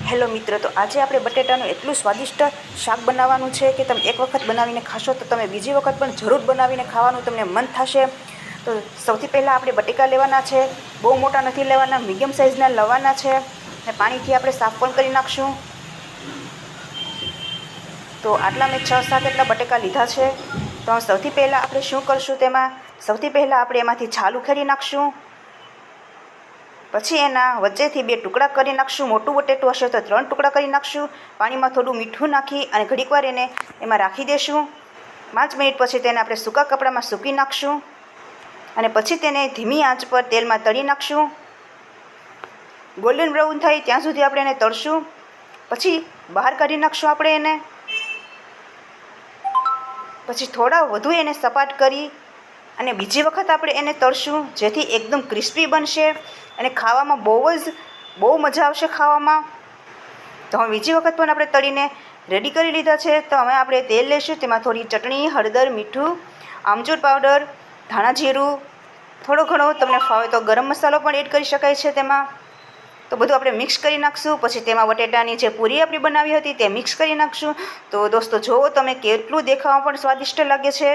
Hello મિત્ર, તો આજે આપણે બટેટાનું એટલું સ્વાદિષ્ટ શાક બનાવવાનું છે કે તમે એક વખત બનાવીને ખાશો તો તમે બીજી વખત પણ જરૂર બનાવીને ખાવાનું તમને મન થશે. તો સૌથી પહેલાં આપણે બટેકા લેવાના છે, બહુ મોટા નથી લેવાના, મીડિયમ સાઇઝના લેવાના છે અને પાણીથી આપણે સાફ પણ કરી નાખશું. તો આટલા મેં છ સાત એટલા બટેકા લીધા છે. તો સૌથી પહેલાં આપણે શું કરશું તેમાં? સૌથી પહેલાં આપણે એમાંથી છાલ ઉખેડી નાખશું. પછી એના વચ્ચેથી બે ટુકડા કરી નાખશું, મોટું બટેટું હશે તો ત્રણ ટુકડા કરી નાખશું, પાણીમાં થોડું મીઠું નાખી અને ઘડીકવાર એને એમાં રાખી દેશું. પાંચ મિનિટ પછી તેને આપણે સૂકા કપડામાં સૂકી નાખશું અને પછી તેને ધીમી આંચ પર તેલમાં તળી નાખશું. ગોલ્ડન બ્રાઉન થાય ત્યાં સુધી આપણે એને તળશું. પછી બહાર કાઢી નાખશું આપણે એને. પછી થોડા વધુ એને સપાટ કરી અને બીજી વખત આપણે એને તળશું, જેથી એકદમ ક્રિસ્પી બનશે અને ખાવામાં બહુ જ, બહુ મજા આવશે ખાવામાં. તો હવે બીજી વખત પણ આપણે તળીને રેડી કરી લીધા છે. તો હવે આપણે તેલ લઈશું તેમાં થોડી ચટણી, હળદર, મીઠું, આમચૂર પાવડર, ધાણા જીરું, થોડો ઘણો, તમને ફાવે તો ગરમ મસાલો પણ એડ કરી શકાય છે તેમાં. તો બધું આપણે મિક્સ કરી નાખશું, પછી તેમાં બટેટાની જે પૂરી આપણી બનાવી હતી તે મિક્સ કરી નાખશું. તો દોસ્તો જુઓ તમે કેટલું દેખાવામાં પણ સ્વાદિષ્ટ લાગે છે.